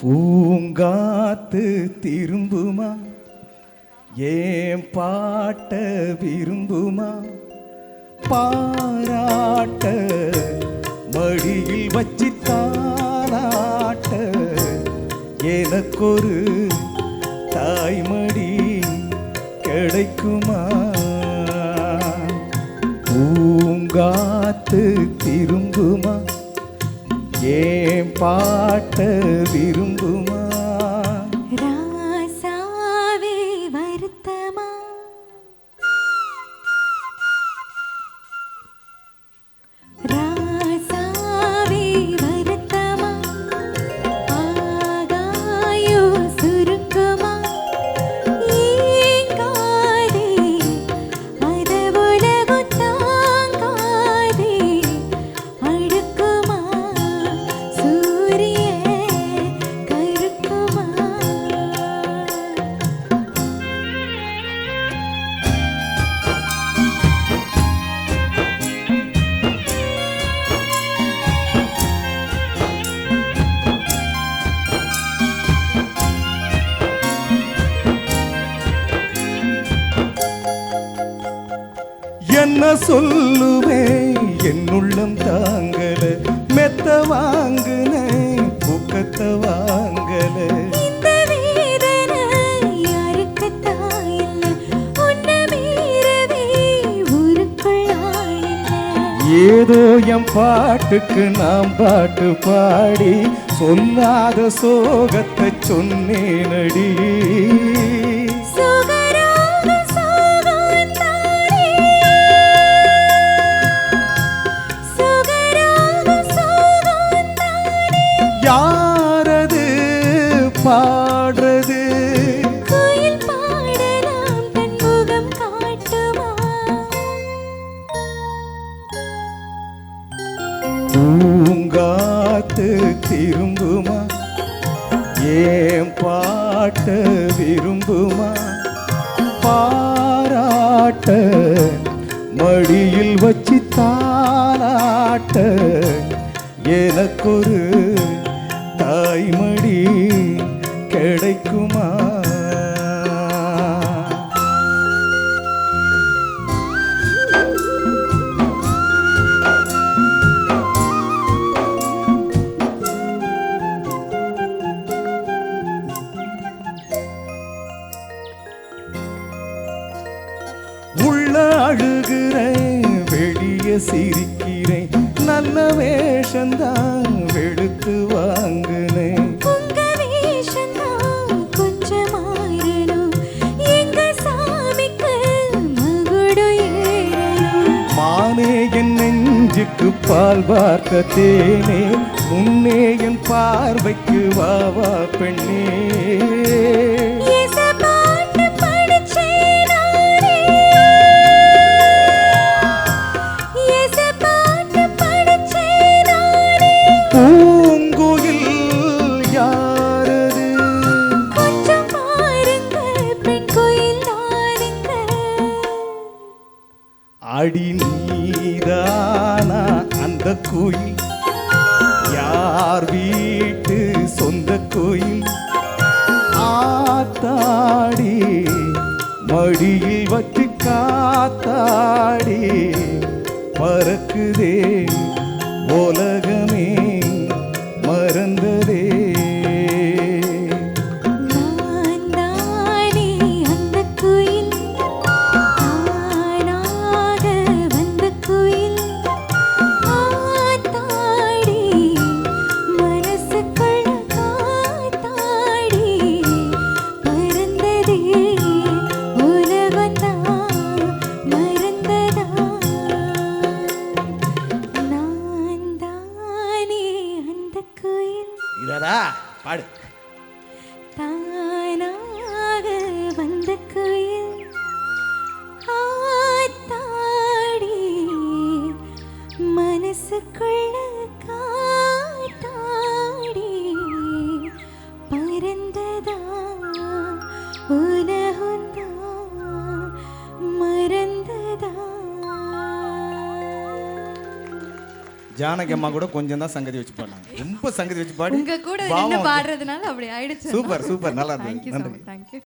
பூங்காத்து திரும்புமா? ஏன் பாட்ட விரும்புமா? பாராட்ட மடியில் வச்சு தாளாட்ட எனக்கொரு தாய்மடி கிடைக்குமா? பூங்காத்து திரும்புமா? ஏன் பாட்ட விரும்புமா? என்ன சொல்லுவேன் என் உள்ளம் தாங்கல மெத்த வாங்குன புக்கத்த வாங்கல. ஏதோ என் பாட்டுக்கு நாம் பாட்டு பாடி சொல்லாத சோகத்தை சொன்னேனடி. திரும்புமா? ஏன் பாட்ட விரும்புமா? பாராட்ட மடியில் வச்சு தாராட்ட எனக்கொரு தாய்மடி கிடைக்குமா? அழுகிறேன் வெளிய சிரிக்கிறேன். நல்ல வேஷந்தான் வெளுத்து வாங்குனேன். என் நெஞ்சுக்கு பால் பார்த்த தேனே முன்னே என் பார்வைக்கு வா வா பெண்ணே. அடி நீதானா அந்த கோயில். யார் வீட்டு சொந்த கோயில்? ஆத்தாடி மடியில் வச்சு காத்தாடி பறக்குதே உலகமே. இதடா பாடு. தானாக வந்த குயில் ஆத்தாடி மனசுக்குள்ள ஜானகி அம்மா கூட கொஞ்சம் தான் சங்கதி வச்சு பாடினாங்க. ரொம்ப சங்கதி வச்சு பாடி உங்க கூட பாடுறதுனால அப்படி ஆயிடுச்சு. Super super. நல்லா இருந்தது. நன்றி. தேங்க்யூ